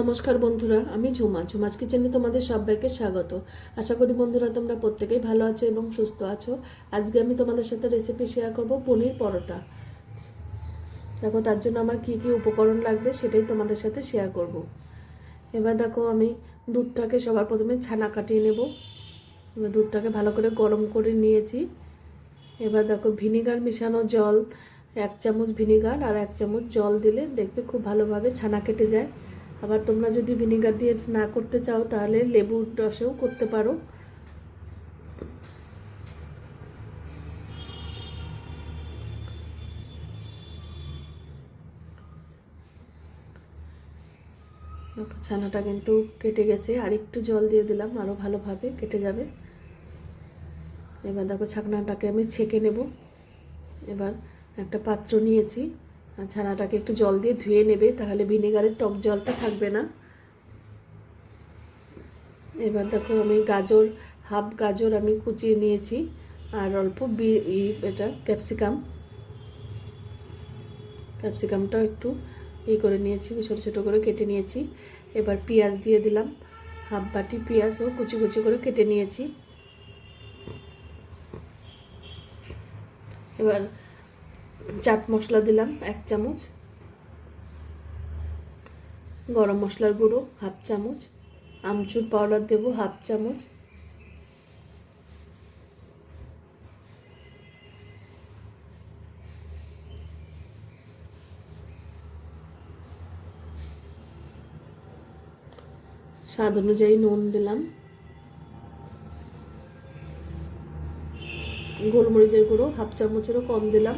নমস্কার বন্ধুরা, আমি ঝুমা। ঝুমাস কিচেনে তোমাদের সবাইকে স্বাগত। আশা করি বন্ধুরা তোমরা প্রত্যেকেই ভালো আছো এবং সুস্থ আছো। আজকে আমি তোমাদের সাথে রেসিপি শেয়ার করব পনির পরোটা। দেখো, তার জন্য আমার কি কি উপকরণ লাগবে সেটাই তোমাদের সাথে শেয়ার করব। এবার দেখো, আমি দুধটাকে সবার প্রথমে ছানা কাটিয়ে নেব। এবার দুধটাকে ভালো করে গরম করে নিয়েছি। এবার দেখো, ভিনিগার মিশানো জল, এক চামচ ভিনিগার আর এক চামচ জল দিলে দেখবে খুব ভালোভাবে ছানা কেটে যায়। আবার তোমরা যদি ভিনিগার দিয়ে না করতে চাও, তাহলে লেবুর রসেও করতে পারো। ছানাটা কিন্তু কেটে গেছে। আর একটু জল দিয়ে দিলাম আরও ভালোভাবে কেটে যাবে। এবার দেখো ছাকনাটাকে আমি ছেঁকে নেব। এবার একটা পাত্র নিয়েছি। ছানাটাকে একটু জল দিয়ে ধুয়ে নেবে, তাহলে ভিনেগারের টক জলটা থাকবে না। এবার দেখো আমি গাজর, হাফ গাজর আমি কুচিয়ে নিয়েছি, আর অল্প বি এটা ক্যাপসিকাম। ক্যাপসিকামটা একটু ই করে নিয়েছি, ছোটো ছোটো করে কেটে নিয়েছি। এবার পেঁয়াজ দিয়ে দিলাম, হাফ বাটি পেঁয়াজও কুচি কুচি করে কেটে নিয়েছি। এবার চাট মশলা দিলাম, এক চামচ। গরম মশলার গুঁড়ো, হাফ চামচ। আমচুর পাউডার দেবো, হাফ চামচ। স্বাদ অনুযায়ী নুন দিলাম। গোলমরিচের গুঁড়ো, হাফ চামচেরও কম দিলাম।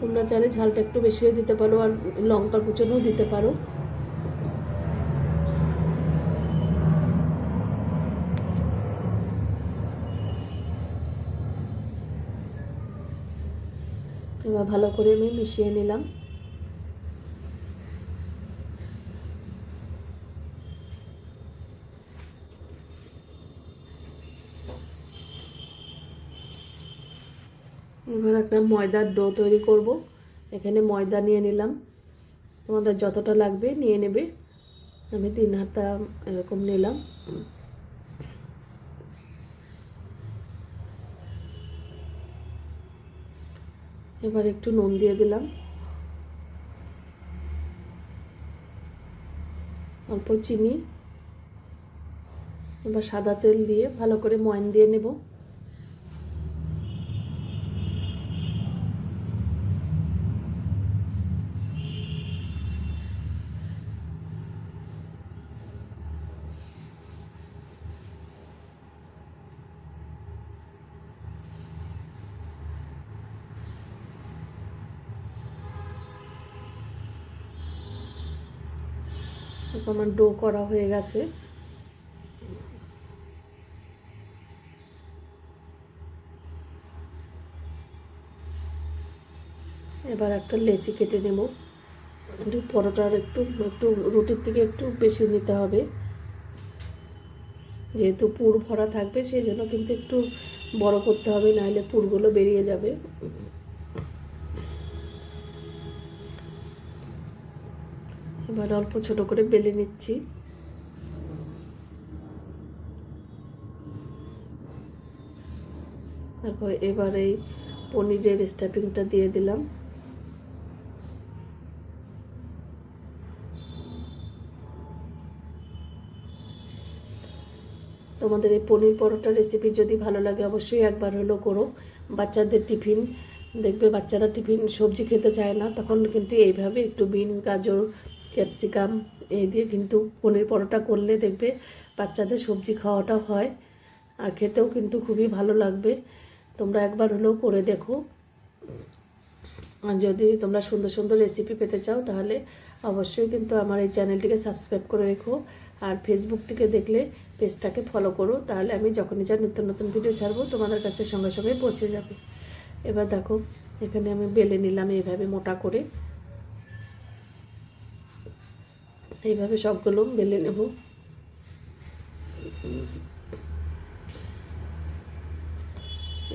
তোমরা চাইলে ঝালটা একটু বেশিও দিতে পারো আর লঙ্কা কুচনও দিতে পারো। এবার ভালো করে আমি মিশিয়ে নিলাম। এবার একটা ময়দার ডো তৈরি করব। এখানে ময়দা নিয়ে নিলাম। তোমাদের যতটা লাগবে নিয়ে নেবে। আমি তিন হাতা এরকম নিলাম। এবার একটু নুন দিয়ে দিলাম। অল্প চিনি। এবার সাদা তেল দিয়ে ভালো করে ময়ন দিয়ে নেব। আমার ডো করা হয়ে গেছে। এবার একটা লেচি কেটে নেব। একটু পরোটার একটু একটু রুটির থেকে একটু বেশি নিতে হবে। যেহেতু পুর ভরা থাকবে সেই জন্য কিন্তু একটু বড় করতে হবে, নাহলে পুরগুলো বেরিয়ে যাবে। এবার অল্প ছোট করে বেলে নিচ্ছি। দেখো, এবার এই পনিরের স্টাফিংটা দিয়ে দিলাম। তোমাদের এই পনির পরোটা রেসিপি যদি ভালো লাগে, অবশ্যই একবার হলো করো। বাচ্চাদের টিফিন, দেখবে বাচ্চারা টিফিন সবজি খেতে চায় না, তখন কিন্তু এইভাবে একটু বিনস, গাজর ক্যাপসিকাম এই দিয়ে কিন্তু পনির পরোটা করলে দেখবে বাচ্চাদের সবজি খাওয়াটা হয় আর খেতেও কিন্তু খুবই ভালো লাগবে। তোমরা একবার হলেও করে দেখো। যদি তোমরা সুন্দর সুন্দর রেসিপি পেতে চাও তাহলে অবশ্যই কিন্তু আমার এই চ্যানেলটিকে সাবস্ক্রাইব করে রেখো। আর ফেসবুক থেকে দেখলে পেজটাকে ফলো করো, তাহলে আমি যখনই যা নিত্য নতুন ভিডিও ছাড়বো তোমাদের কাছে সঙ্গে সঙ্গে পৌঁছে যাবে। এবার দেখো, এখানে আমি বেলে নিলাম এইভাবে মোটা করে। এইভাবে সবগুলো বেলে নেব।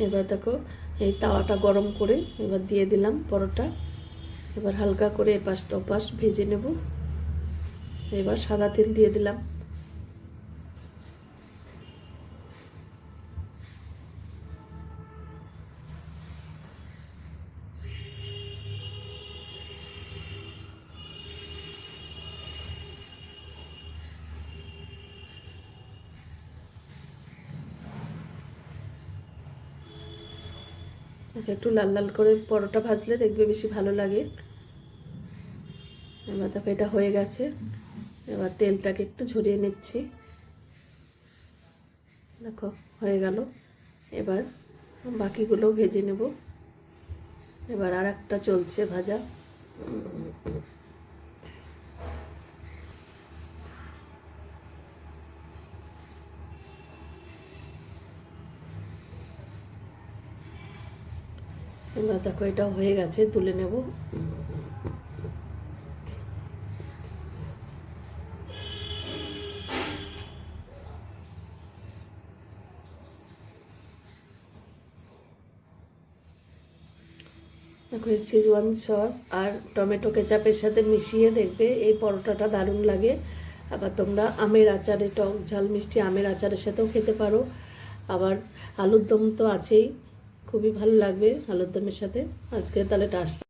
এবার দেখো, এই তাওয়াটা গরম করে এবার দিয়ে দিলাম পরোটা। এবার হালকা করে এপাশটা ওপাশ ভেজে নেব। এবার সাদা তেল দিয়ে দিলাম। একটু লাল লাল করে পরোটা ভাজলে দেখবে বেশি ভালো লাগে। এবার দেখো এটা হয়ে গেছে। এবার তেলটাকে একটু ঝরিয়ে নিচ্ছি। দেখো, হয়ে গেল। এবার বাকিগুলো ভেজে নেব। এবার আর একটা চলছে ভাজা। এবার দেখো এটা হয়ে গেছে, তুলে নেব। দেখো সিজওয়ান সস আর টমেটো কেচাপের সাথে মিশিয়ে দেখবে, এই পরোটাটা দারুণ লাগে। আবার তোমরা আমের আচারে টক ঝাল মিষ্টি আমের আচারের সাথেও খেতে পারো। আবার আলুর দম তো আছেই। খুবই ভালো লাগবে আলুর দমের সাথে। আজকে তাহলে টাস